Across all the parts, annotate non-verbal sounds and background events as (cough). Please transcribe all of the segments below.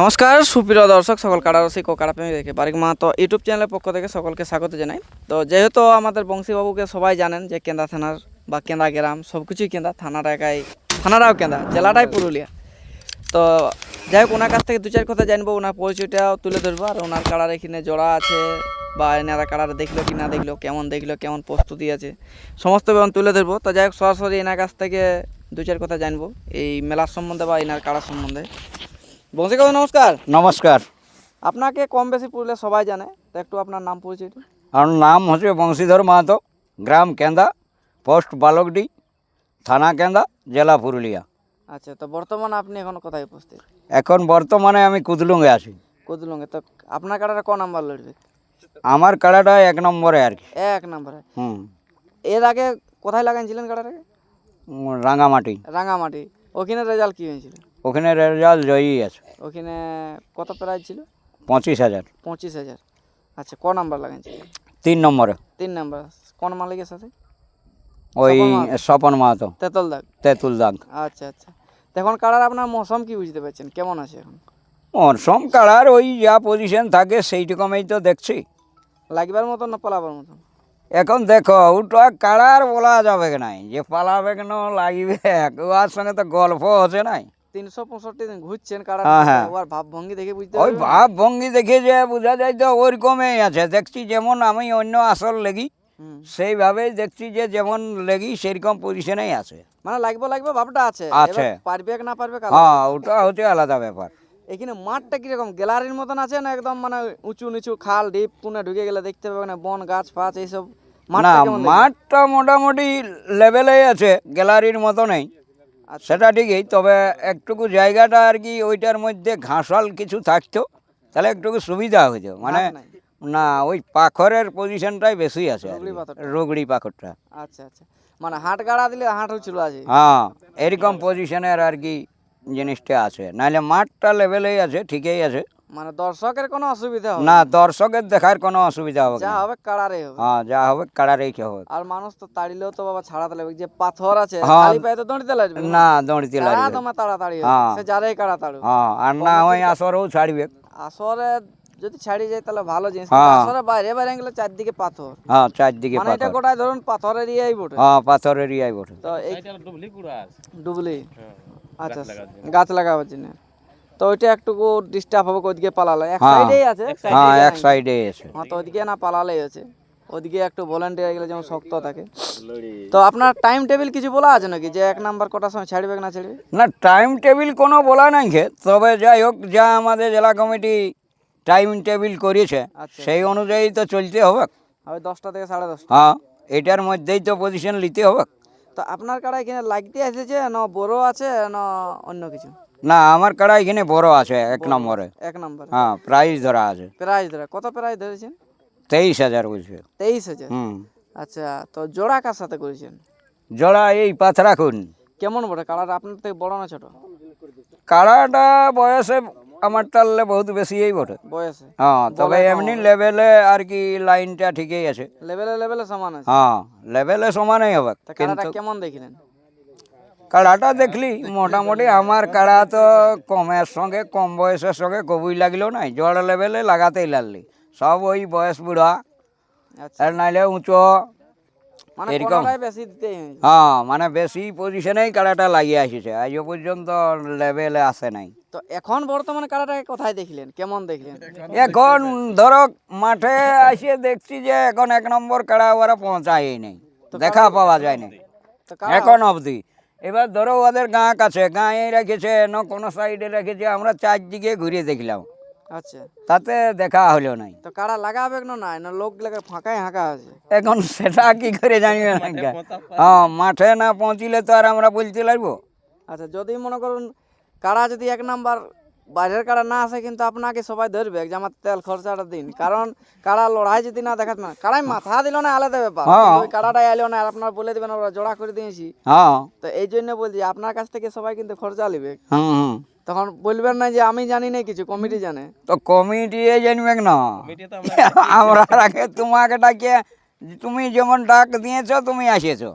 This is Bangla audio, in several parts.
নমস্কার, সুপ্রিয় দর্শক, সকল কারারসিক ও দেখে বারিক মাহাতো ইউটিউব চ্যানেলের পক্ষ থেকে সকলকে স্বাগত জানাই। তো যেহেতু আমাদের বংশীবাবুকে সবাই জানেন যে কেন্দা থানার বা কেন্দা গ্রাম সব কিছুই কেন্দা থানার একাই থানারাও কেন্দা জেলাটাই পুরুলিয়া। তো যাই হোক, ওনার কাছ থেকে দু চার কথা জানব, ওনার পরিচয়টাও তুলে ধরবো, আর ওনার কাড়ার এখানে জোড়া আছে বা এনারা কাড়ার দেখল কি না দেখল, কেমন দেখল, কেমন প্রস্তুতি আছে, সমস্ত ব্যাপার তুলে ধরবো। তো যাই হোক, সরাসরি এনার কাছ থেকে দু চার কথা জানব, এই মেলার সম্বন্ধে বা এনার কাড়ার সম্বন্ধে। বংশীবাবু নমস্কার। নমস্কার। আপনাকে কম বেশি পুরুলিয়া সবাই জানে তো একটু আপনার নাম পরিচয়টা আমার নাম হচ্ছে বংশীধর মাহাতো গ্রাম কেন্দা পোস্ট বালকডি থানা কেন্দা জেলা পুরুলিয়া। আচ্ছা তো বর্তমানে আপনি এখন কোথায় উপস্থিত? এখন বর্তমানে আমি কুদলুঙ্গে আছি। কদুলঙ্গে তো আপনার কাটাটা ক নাম্বার লড়বে? আমার কাড়াটা এক নম্বরে আর কি। এক নম্বরে। হুম। এর আগে কোথায় লাগাইছিলেন কাটাটাকে উম, রাঙামাটি। রাঙামাটি। ওখানে রেজাল্ট কী হয়েছিল? ওখানে রেজাল্ট জয়ী আছে। ওখানে কত প্রাইজ ছিল? পঁচিশ হাজার। পঁচিশ হাজার। আচ্ছা ক নাম্বার লাগাইছিলেন তিন নম্বরে। তিন নাম্বার। কোন মালিকের সাথে? ওই স্বপন মাহাতো। মাহাতো। দাগ। তেঁতুল দাগ। আচ্ছা আচ্ছা। এখন কাটার আপনার মৌসুম কি বুঝতে পারছেন? কেমন আছে এখন? মরসম কাড়ার ওই যা পজিশন থাকে সেই রকমই তো দেখছি। লাগবার মতন না পালাবার মতন? এখন দেখো ওটা কাড়ার বলা যাবে নাই? যে পালাবে কেন লাগবে? ওর সঙ্গে তো গল্প হচ্ছে নাই। তিনশো পঁয়ষট্টি দিন ঘুরছেন কাটার হ্যাঁ, হ্যাঁ। ওর দেখে বুঝতে ওই পারবেন। ভাব ভঙ্গি দেখে যে বোঝা যায় তো ওইরকমই আছে। দেখছি যেমন আমি অন্য আসল লেগি। সেইভাবেই দেখছি যে যেমন লেগি সেরকম পজিশনেই আছে। মানে লাগবে লাগবে ভাবটা আছে। আছে। পারবে না পারবে হ্যাঁ ওটা হচ্ছে আলাদা ব্যাপার। এখানে মাঠটা কীরকম? গ্যালারির মতন আছে না একদম মানে উঁচু নিচু খাল ডিপ কোনে ঢুকে গেলে দেখতে পাবে না বন গাছ ফাছ এইসব? মাঠটা মোটামুটি লেভেলেই আছে গ্যালারির মতো নেই আচ্ছা সেটা ঠিকই তবে একটুকু জায়গাটা আর কি ওইটার মধ্যে ঘাসাল কিছু থাকতো তাহলে একটুকু সুবিধা হইতো। মানে না ওই পাখরের পজিশনটাই বেশি আছে রুগড়ি পাখরটা আচ্ছা আচ্ছা। মানে হাট গাড়া দিলে হাট হচ্ছিল আছে হ্যাঁ এরকম পজিশনের আর কি জিনিসটা আছে। নাহলে মাঠটা লেভেলেই আছে ঠিকই আছে। মানে দর্শকের কোনো অসুবিধা হবে না দর্শকের দেখার কোনো অসুবিধা হবে যা না। হবে কাড়ারে হবে। হ্যাঁ যা হবে কাড়ারেই কে হবে। আর মানুষ তো তাড়িলেও তো বাবা ছাড়াতে লাগবে যে পাথর আছে হ্যাঁ। খালি পায়ে তো দৌড়িতে লাগবে। না দৌড়িতে কাড়া লাগবে। তোমার তাড়াতাড়ি হ্যাঁ। সে যারাই কাড়া তাড়ু হ্যাঁ আর না হয় আসরেও ছাড়বে। আসরে যদি ছাড়ি যায় তাহলে ভালো জিনিস। হ্যাঁ। আসরে বাইরে বাইরে গেলে চারদিকে পাথর। হ্যাঁ চারদিকে মানে এটা গোটায় ধরুন পাথরের ইয়েই বটে। হ্যাঁ পাথরের ইয়াই বটে। তো এই ডুবলি আচ্ছা গাছ লাগাবার জন্য। তো ওইটা একটুকু ডিস্টার্ব হবে ওইদিকে পালালে। এক হ্যাঁ। সাইডেই আছে হ্যাঁ এক নাই। সাইডে আছে। হ্যাঁ তো ওইদিকে না পালালেই আছে ওইদিকে একটু ভলেন্টিয়ার গেলে যেমন শক্ত থাকে। তো আপনার টাইম টেবিল কিছু বলা আছে নাকি? যে এক নাম্বার কটার সময় ছাড়বে না ছাড়বে? না টাইম টেবিল কোনো বলা নাই খে তবে যাই হোক যা আমাদের জেলা কমিটি টাইম টেবিল করেছে আচ্ছা। সেই অনুযায়ী তো চলতে হবে। ওই দশটা থেকে সাড়ে দশটা। হ্যাঁ এটার মধ্যেই তো পজিশন নিতে হবে। তো আপনার কাড়া এখানে লাগতে এসেছে? না বড় আছে না অন্য কিছু? না আমার কাড়া এখানে বড় আছে এক নম্বরে। এক নাম্বার। হ্যাঁ প্রাইস ধরা আছে। প্রাইজ ধরা কত প্রাইজ ধরেছেন? তেইশ হাজার বলছে। তেইশ হাজার? হুম। আচ্ছা তো জোড়া কার সাথে করেছেন? জোড়া এই পাথরা খুন। কেমন বটে কালারটা আপনার থেকে বড় না ছোট? কাড়াটা বয়সে আমার টাললে বহুত বেশি এই বটে। বয়সে? হ্যাঁ তবে এমনি লেভেলে আর কি লাইনটা ঠিকই আছে। লেভেলে লেভেলে সমান আছে? হ্যাঁ লেভেলে সমানই হবে কিন্তু কেমন দেখিলেন? কাড়াটা দেখলি? মোটামুটি আমার কাড়া তো কমের সঙ্গে কম বয়সের সঙ্গে কবুই লাগল নাই জড় লেভেলে লাগাতেই লাগলি। সব ওই বয়স বুড়া। আচ্ছা। আর নাইলে উঁচু। মানে এরকম? হ্যাঁ মানে বেশি পজিশনেই কাড়াটা লাগিয়ে আসিছে আজ পর্যন্ত লেভেলে আসে নাই। তো এখন বর্তমানে কাড়াটাকে কোথায় দেখলেন? কেমন দেখলেন? এখন ধরো মাঠে আসে দেখছি যে এখন এক নম্বর কাড়া ওরা পৌঁছায় নেই। দেখা পাওয়া যায় না এখন অবধি। এবার ধরো ওদের গাঁ কাছে গাঁয়ে রেখেছে না কোনো সাইডে রেখেছে আমরা চারদিকে ঘুরে দেখলাম। আচ্ছা। তাতে দেখা হলো নাই। তো কারা লাগাবে না নাই? না লোক লাগে ফাঁকাই হাঁকা আছে? এখন সেটা কি করে জানিবে না হ্যাঁ মাঠে না পৌঁছিলে তো আর আমরা বলতে লাগবো। আচ্ছা যদি মনে করুন কারা যদি এক নাম্বার বাইরের কাড়া না আসে কিন্তু আপনাকে সবাই ধরবে যে আমার তেল খরচাটা দিন। কারণ কাড়া লড়াই যদি না দেখাত না কাড়াই মাথা দিল না আলাদা ব্যাপার। হ্যাঁ। ওই কাড়াটা এলো না আর আপনার বলে দেবেন ওরা জোড়া করে দিয়েছি হ্যাঁ। তো এই জন্য বলছি আপনার কাছ থেকে সবাই কিন্তু খরচা নেবে তখন বলবেন না যে আমি জানি না কিছু কমিটি জানে। তো কমিটি জানবে না? (laughs) আমরা আগে তোমাকে ডাকে তুমি যেমন ডাক দিয়েছ তুমি আসেছো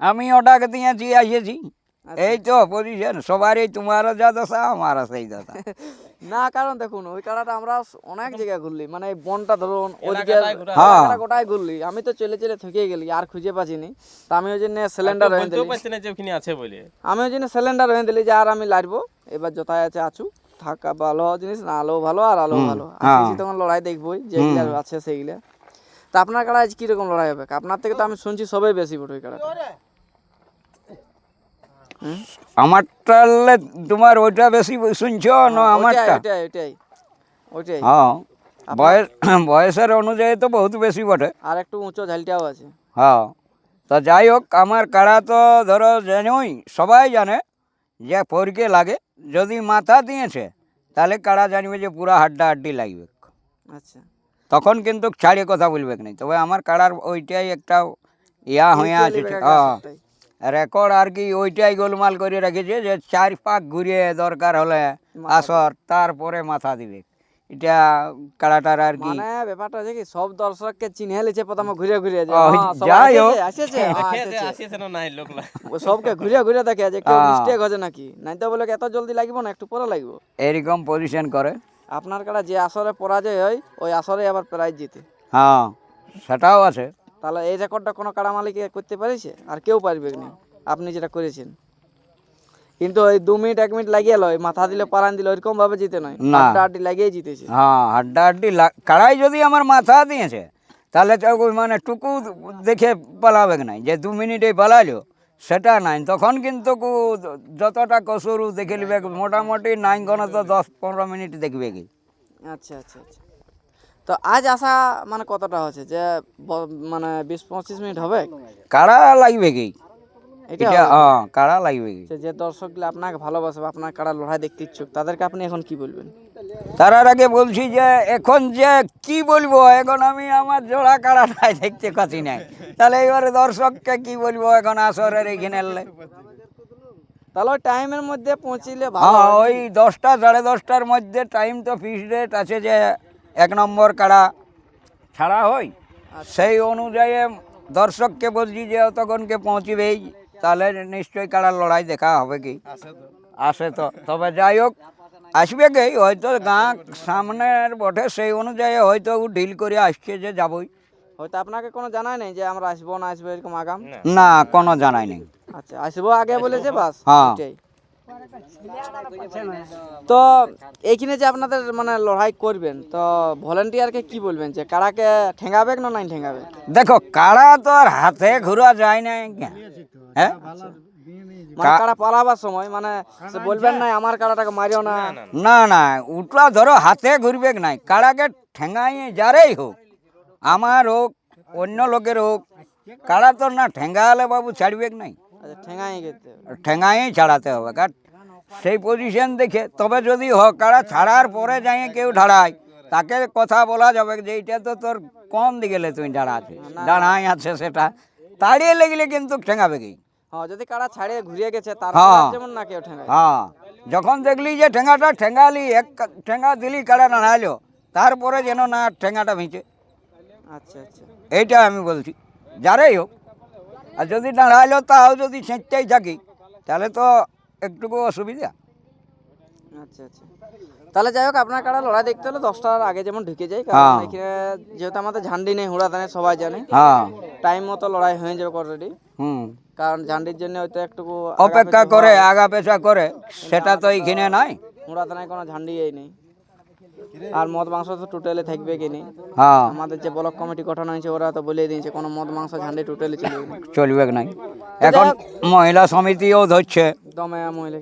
আমিও ডাক দিয়েছি আসেছি এই তো পজিশন সবারই তোমারও যা দশা আমারও সেই দশা। (laughs) না কারণ দেখুন ওই কাড়াটা আমরা অনেক জায়গায় ঘুরলি মানে এই বনটা ধরুন এলাকাটায় ঘোরা। হ্যাঁ। গোটায় ঘুরলি আমি তো চলে চলে থকে গেলি আর খুঁজে পাচ্ছিনি। তা আমি ওই জন্য সিলিন্ডার হয়ে দিলি। আছে বলে। আমি ওই জন্য সিলিন্ডার হয়ে দিলি যে আর আমি লাড়বো এবার যথায় আছে আছু থাকা ভালো জিনিস না আলো ভালো আর আলো ভালো। হ্যাঁ। আসি তখন লড়াই দেখবোই যেগুলা আছে সেইগুলা। তা আপনার কাড়া আজ কীরকম লড়াই হবে? আপনার থেকে তো আমি শুনছি সবাই বেশি বড় ওই কাড়া আমারটা তোমার ওইটা বেশি শুনছ? না আমারটা? ওইটাই হ্যাঁ বয়স বয়সের অনুযায়ী তো বহুত বেশি বটে। আর একটু উঁচু ঝালটাও আছে। হ্যাঁ তো যাই হোক আমার কাড়া তো ধরো জানোই সবাই জানে যে পরকে লাগে। যদি মাথা দিয়েছে তাহলে কাড়া জানবে যে পুরা হাড্ডা হাড্ডি লাগবে। আচ্ছা। তখন কিন্তু ছাড়িয়ে কথা বলবে না? তবে আমার কাড়ার ওইটাই একটা ইয়া হয়ে আছে হ্যাঁ। রেকর্ড আর কি ওইটাই গোলমাল করে রেখেছে যে চার পাক ঘুরিয়ে দরকার হলে আসর তারপরে মাথা দিবে। এটা কাড়াটার আর কি মানে ব্যাপারটা আছে কি সব দর্শককে চিনে লিছে প্রথমে ঘুরে ঘুরে যে হ্যাঁ, যাই হোক। আসেছে, (laughs) আসেছে, হ্যাঁ, না নাই লোকলা ও সবকে ঘুরে ঘুরে দেখে যে কেউ। (laughs) মিস্টেক হচ্ছে নাকি? নাই তো বলে এত জলদি লাগবে না একটু পরে লাগবে? এরকম পজিশন করে। আপনার কাটা যে আসরে পরাজয় হয় ওই আসরে আবার প্রাইজ জিতে। হ্যাঁ সেটাও আছে। তাহলে এই রেকর্ডটা কোনো কাড়া মালিক করতে পারিছে? আর কেউ পারবে না? আপনি যেটা করেছেন। কিন্তু ওই দু মিনিট এক মিনিট লাগিয়ে লয় মাথা দিলে পারান দিলে ওইরকম ভাবে জিতে নয়। না। আড্ডা আড্ডি লাগিয়ে জিতেছে। হ্যাঁ হাড্ডা হাড্ডি লা- কাড়াই যদি আমার মাথা দিয়েছে তাহলে মানে টুকু দেখে পালাবে নাই? যে দু মিনিটে পালালো সেটা নাই। তখন কিন্তু যতটা কসুরু দেখে নিবে মোটামুটি নাইন কোনো তো দশ পনেরো মিনিট দেখবে কি? আচ্ছা আচ্ছা আচ্ছা। তো আজ আসা মানে কতটা হচ্ছে যে মানে বিশ পঁচিশ মিনিট হবে? কারা লাগবে কি? এটা হ্যাঁ কাড়া লাগবে কি? যে- দর্শকগুলো আপনাকে ভালোবাসে আপনার কারা লড়াই দেখতে ইচ্ছুক তাদেরকে আপনি এখন কি বলবেন? তার আর আগে বলছি যে এখন যে কি বলব এখন আমি আমার জোড়া কাড়াটাই দেখতে পাচ্ছি নাই তাহলে এবারে দর্শককে কি বলব এখন আসরের এখানে এলে। তাহলে টাইমের মধ্যে পৌঁছিলে ভালো হ্যাঁ ওই দশটা সাড়ে দশটার মধ্যে টাইম তো ফিক্সড রেট আছে যে এক নম্বর কাড়া ছাড়া হয় সেই অনুযায়ী দর্শককে বলছি যে তখনকে পৌঁছিবেই তাহলে নিশ্চয়ই কাড়ার লড়াই দেখা হবে কি? আসে তো। তবে যাই হোক আসবে কি? হয়তো গাঁ সামনের বটে সেই অনুযায়ী হয়তো ডিল করে আসছে যে যাবই। হয়তো আপনাকে কোনো জানাই নেই যে আমরা আসব না আসব এরকম আগাম? না কোনো জানাই নেই। আচ্ছা আসব আগে বলেছে বাস? হ্যাঁ। তো এইখানে যে আপনাদের মানে লড়াই করবেন তো ভলেন্টিয়ারকে কি বলবেন যে কারাকে ঠেঙ্গাবে না নাই ঠেঙ্গাবে দেখো কারা তো আর হাতে ঘুরা যায় না হ্যাঁ? মানে কারা পালাবার সময় মানে সে বলবেন না আমার কারাটাকে মারিও না। না না উঠলা ধরো হাতে ঘুরবে নাই। কাড়াকে ঠেঙ্গাই যারেই হোক আমার হোক অন্য লোকের হোক কাড়া তো না ঠেঙ্গা হলে বাবু ছাড়বে নাই। আচ্ছা ঠেঙ্গাই ছাড়াতে হবে কারণ সেই পজিশন দেখে তবে যদি হোক কারা ছাড়ার পরে যাই কেউ ঢাড়ায় তাকে কথা বলা যাবে যে এইটা তো তোর কোন দিকে তুই দাঁড়াছে দাঁড়াই আছে সেটা তাড়িয়ে লেগলে কিন্তু ঠেঙাবে কি হ্যাঁ যদি কারা ছাড়িয়ে ঘুরিয়ে গেছে তার হ্যাঁ। যেমন না কেউ ঠেঙ্গায় হ্যাঁ যখন দেখলি যে ঠেঙ্গাটা ঠেঙ্গালি এক ঠেঙ্গা দিলি কাড়া নাড়াইলো তারপরে যেন না ঠেঙ্গাটা ভিঁচে আচ্ছা আচ্ছা এইটা আমি বলছি যারাই হোক আর যদি দাঁড়াইলো তাও যদি সেঁচতেই থাকি তাহলে তো একটুকু অসুবিধা। আচ্ছা আচ্ছা। তাহলে যাই হোক আপনার কারা লড়াই দেখতে হলে দশটার আগে যেমন ঢুকে যাই কারণ হ্যাঁ। এখানে যেহেতু আমাদের ঝান্ডি নেই হুড়া দানে সবাই জানে। হ্যাঁ। টাইম মতো লড়াই হয়ে যাবে অলরেডি হুম। কারণ ঝান্ডির জন্য হয়তো একটুকু অপেক্ষা করে আগা পেছা করে সেটা তো এইখানে নাই। হুড়া দানায় কোনো ঝান্ডি নেই। আর মদ মাংস তো টোটালে থাকবে কি নেই? হ্যাঁ। আমাদের যে ব্লক কমিটি গঠন হয়েছে ওরা তো বলে দিয়েছে কোনো মদ মাংস ঝান্ডি টোটালি চলবে না। চলবে নাই? এখন মহিলা সমিতিও ধরছে। দমে মহিলা।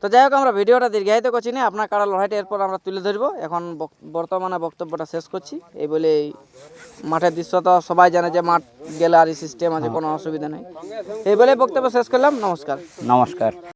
তো যাই হোক আমরা ভিডিওটা দীর্ঘায়িত করছি না আপনার কারা লড়াইটা এরপর আমরা তুলে ধরবো। এখন বক- বর্তমানে বক্তব্যটা শেষ করছি। এই বলে এই মাঠের দৃশ্য তো সবাই জানে যে মাঠ গ্যালারি সিস্টেম আছে কোনো অসুবিধা নেই। এই বলে বক্তব্য শেষ করলাম। নমস্কার। নমস্কার।